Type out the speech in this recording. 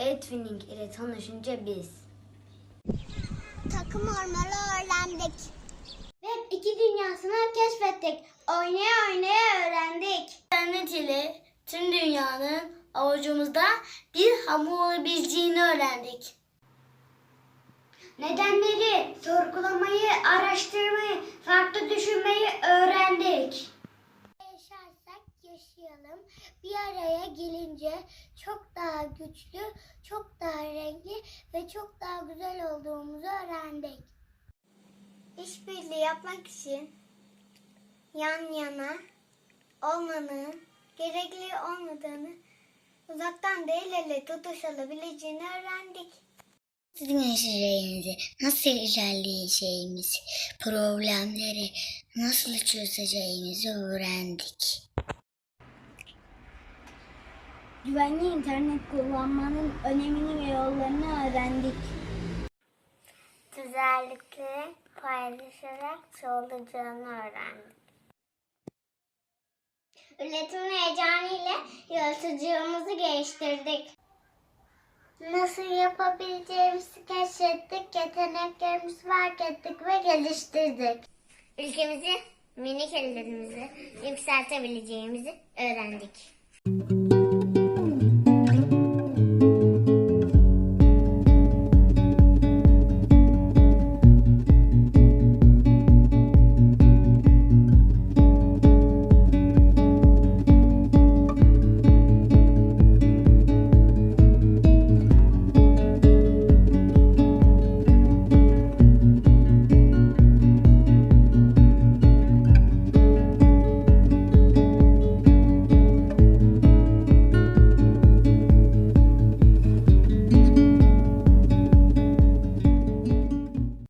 Swinning ile tanışınca biz. Takım oynamayı öğrendik. Web 2 dünyasını keşfettik. Oynaya oynaya öğrendik. İnternet ile tüm dünyanın avucumuzda bir hamur olabileceğini öğrendik. Nedenleri, sorgulamayı, araştırmayı, farklı düşünmeyi öğrendik. Yaşayalım. Bir araya gelince çok daha güçlü, çok daha renkli ve çok daha güzel olduğumuzu öğrendik. İşbirliği yapmak için yan yana olmanın gerekli olmadığını, uzaktan değil ele tutuşabileceğini öğrendik. Sizin yaşayacağınızı, nasıl ilerleyeceğimizi, problemleri nasıl çözeceğimizi öğrendik. Güvenli internet kullanmanın önemini ve yollarını öğrendik. Güzellikleri paylaşarak çoğalacağını öğrendik. Üretim heyecanıyla yaratıcılığımızı geliştirdik. Nasıl yapabileceğimizi keşfettik, yeteneklerimizi fark ettik ve geliştirdik. Ülkemizi, minik ellerimizi yükseltebileceğimizi öğrendik.